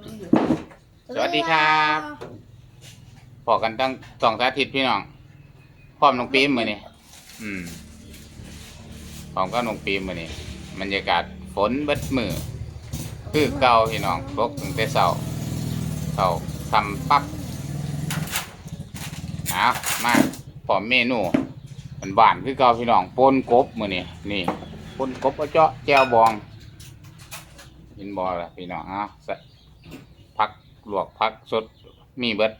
สวัสดีครับพอกันตั้งสองสาทิตย์พี่น้องพร้อมน้องปีมมือนี่อืมพร้อมกับน้องปีมมือนี่บรรยากาศฝนเบิดมือคือเก่าพี่น้องตกตั้งแต่เช้าเช้าทำปั๊บเอามาพร้อมเมนูมันบานคือเก่าพี่น้องปนกบมือนี่นี่ปนกบเอาเจาะแจวบองเห็นบอละพี่น้องเอาใส่ผัก ลวกผักสดมีเบิด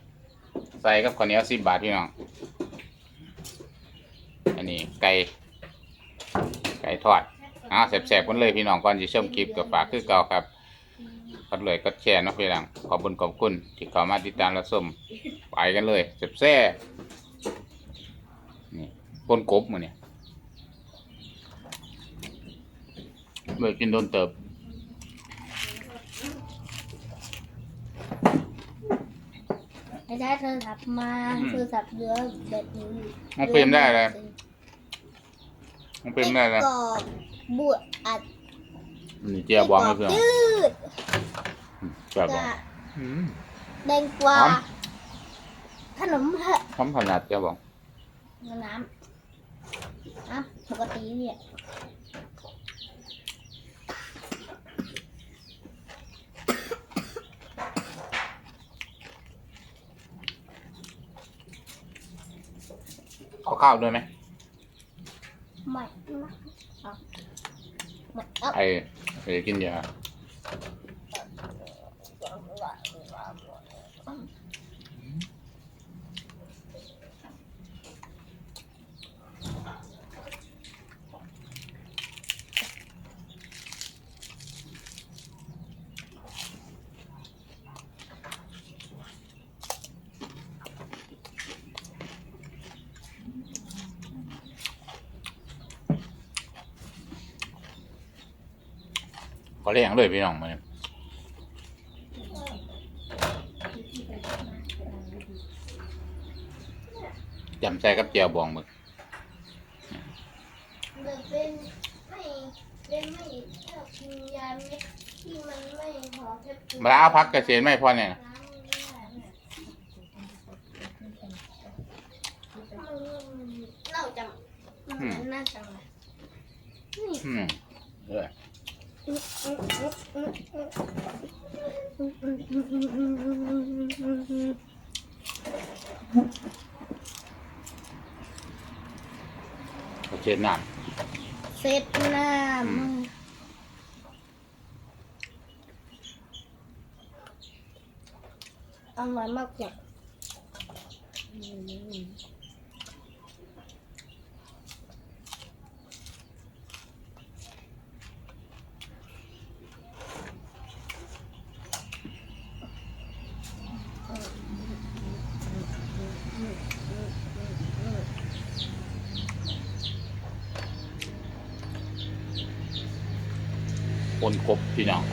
ใส่กับข้าวเหนียวสิบบาทพี่น้อง อันนี้ไก่ ไก่ทอดอ่าแสบๆกันเลยพี่น้องก่อนจะชมคลิปกับฝากคือเก่าครับกดเลยกดแชร์นะพี่น้องขอบคุญขอบคุณที่เข้ามาติดตามและชมไปกันเลยแซ่บๆนี่ปนกบมือเนี่ยเมื่อกินโดนเติบ ไม่ได้โทรศัพท์มาโทรศัพท์เหลือแบบนี้น้องเปรมได้อะไรน้องเปรมได้อะไรกรอบบวชอัดนี่เจียวบองให้เพื่อนยืดเจียวบองกะอืม แดงกว่าหอม ขนมเถอะพร้อมขนาดเจียวบองน้ำน้ำปกติเนี่ย ข้าวด้วยไหมไม่นะเอาไม่เอาไอ้ไอ้กินยา ขอเลี้ยงเลยพี่น้องมาเนี่ยจำใจกับเจียวบองมึกเด็กเป็นไม่เป็นไม่ชอบกินยาเม็ดที่มันไม่พอแค่กินมาเอาพักเกษตรไม่พอเนี่ยน้ำมันเน่าจังมันน่าจังเลยนี่อืมเออ เกษตรน้เสร็จน้อืมำอร่อยมากจ้ะำป นกบพี่น้อง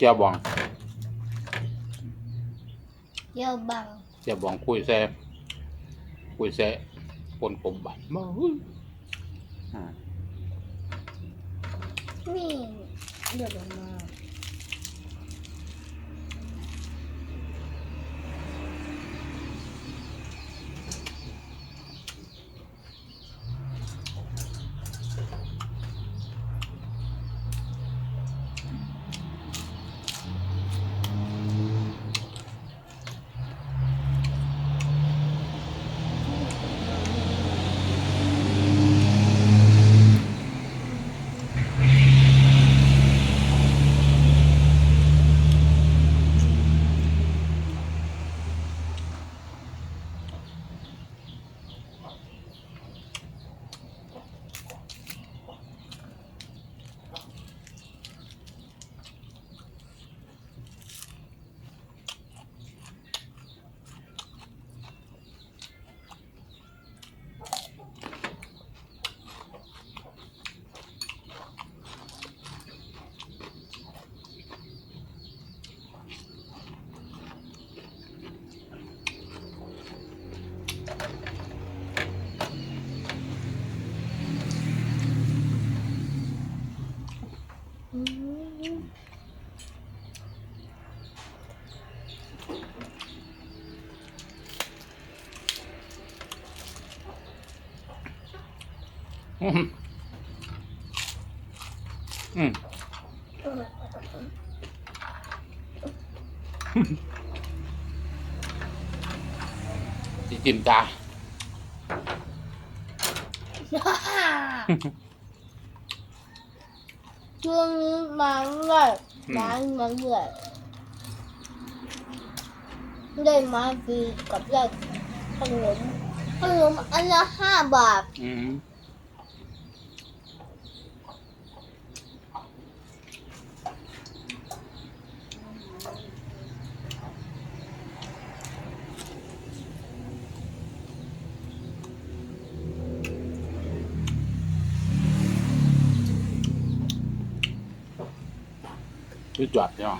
เจียวบอง เยี่ยวบังเจียวบองคุยแซ่คุยแซ่ปนกบบัดมาอุ้ยอ่า นี่เดือดออกมา อ อืมอืมจิจิมตาช่วงนี้มาเรื่อยมามาเรื่อยได้มาฟรีกับได้ขนมขนมอันละห้าบาท อืม ชื่อจว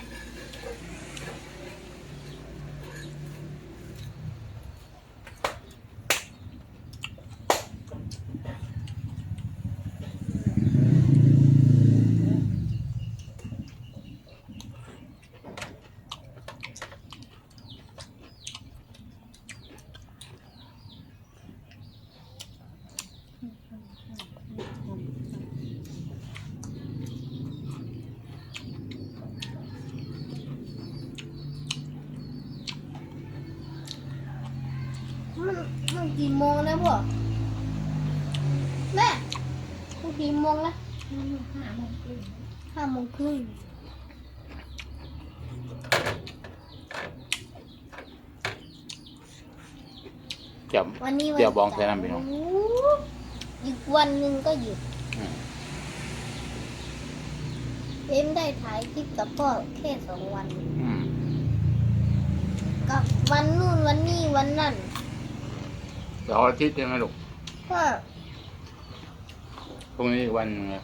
มันกี่โมงแล้วพ่อแม่มันกี่โมงแล้วห้าโมงครึ่งเจ็บวันนี้วันเดี๋ยวบองใส่น้ำไปเนาะโอ้อีกวันหนึ่งก็หยุดอืมเอ็มได้ถ่ายคลิปกับพ่อแค่สองวันอืมกับวันนู่นวันนี้วันนั่น เดี๋ยวอาทิตย์ใช่ไหมลูกก็พรุ่งนี้อีกวันหนึงเลย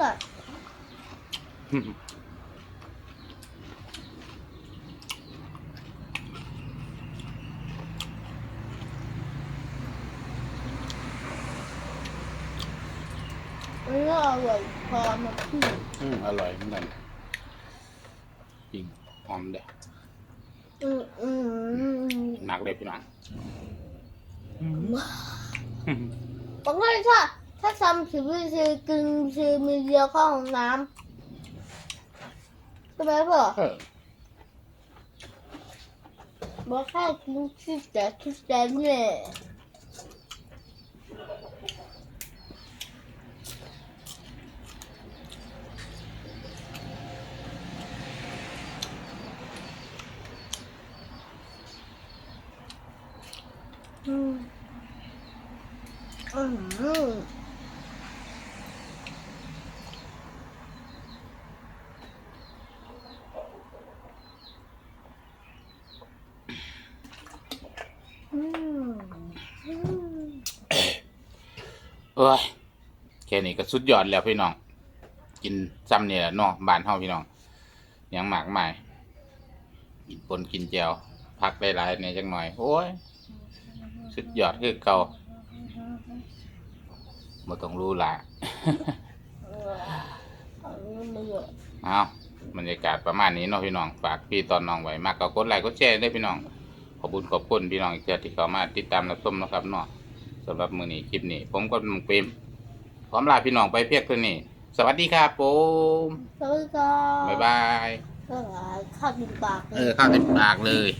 ก็อืมมันก็อร่อยพอมาพี่อืมอร่อยเหมือนกันจริงหอมเด้ออืมอืมอืมหนักเลยพี่น้อง บางทีถ้าถ้าทำสิวิซีกินซีมีเดียวเข้าห้องน้ำใช่ไหมพ่อเออบอกข้าวกินคิดแต่คิดแต่เนี่ยอืม อืมอืมอืมอืมเอ้ยแค่นี้ก็สุดยอดแล้วพี่น้อง กินซ้ำเนี่แหละเนาะบ้านเฮาพี่น้องยังหมากใหมายกินปนกินแจวพักได้หลายๆในจังหน่อย โอ้ย สุดยอดคือเก่า บ่ต้องรู้ละอันนี้ไม่เยอะเอาบรรยากาศประมาณนี้เนาะพี่น้องฝากพี่ตอนน้องไว้มากก็กดไลค์กดแชร์ด้วยพี่น้อง ขอบคุณขอบคุณพี่น้องอีกเทื่อที่เข้ามาติดตามรับชมนะครับเนาะสำหรับมือนี้คลิปนี้ ผมก็มึงเปรมพร้อมลาพี่น้องไปเพียงเท่านี้ สวัสดีครับผมสวัสดีครับบ๊ายบายบ๊ายบายข้าวกินปากลยเออข้าวเต็มปากเลย